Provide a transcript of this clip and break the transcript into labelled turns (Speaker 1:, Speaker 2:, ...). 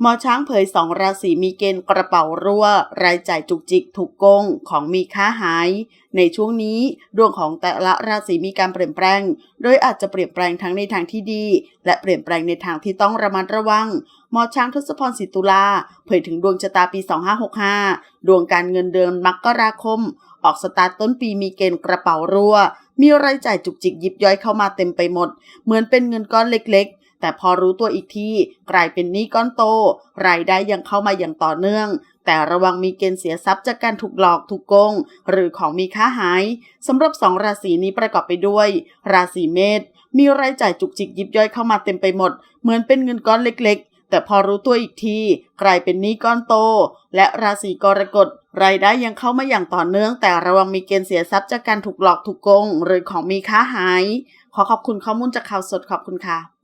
Speaker 1: หมอช้างเผยสองราศีมีเกณฑ์กระเป๋ารั่ว รายจ่ายจุกจิกถูกโกงของมีค่าหาย ในช่วงนี้ดวงของแต่ละราศีมีการเปลี่ยนแปลง โดยอาจจะเปลี่ยนแปลงทั้งในทางที่ดี และเปลี่ยนแปลงในทางที่ต้องระมัดระวัง หมอช้างทศพรศิตุลาเผยถึงดวงชะตาปี 2565 ดวงการเงินเดือนมกราคม ออกสตาร์ทต้นปีมีเกณฑ์กระเป๋ารั่ว มีรายจ่ายจุกจิกยิบย่อยเข้ามาเต็มไปหมด เหมือนเป็นเงินก้อนเล็กๆ แต่พอรู้ตัวอีกทีกลายเป็นหนี้ก้อนโต รายได้ยังเข้ามาอย่างต่อเนื่อง แต่ระวังมีเกณฑ์เสียทรัพย์จากการถูกหลอกถูกโกง หรือของมีค่าหายสำหรับสองราศีนี้ประกอบไปด้วย ราศีเมษมีรายจ่ายจุกจิกยิบย่อยเข้ามาเต็มไปหมด เหมือนเป็นเงินก้อนเล็ก ๆ แต่พอรู้ตัวอีกทีกลายเป็นหนี้ก้อนโต และราศีกรกฎรายได้ยังเข้ามาอย่างต่อเนื่อง แต่ระวังมีเกณฑ์เสียทรัพย์จากการถูกหลอกถูกโกง หรือของมีค่าหาย ขอขอบคุณข้อมูลจากข่าวสดขอบคุณค่ะ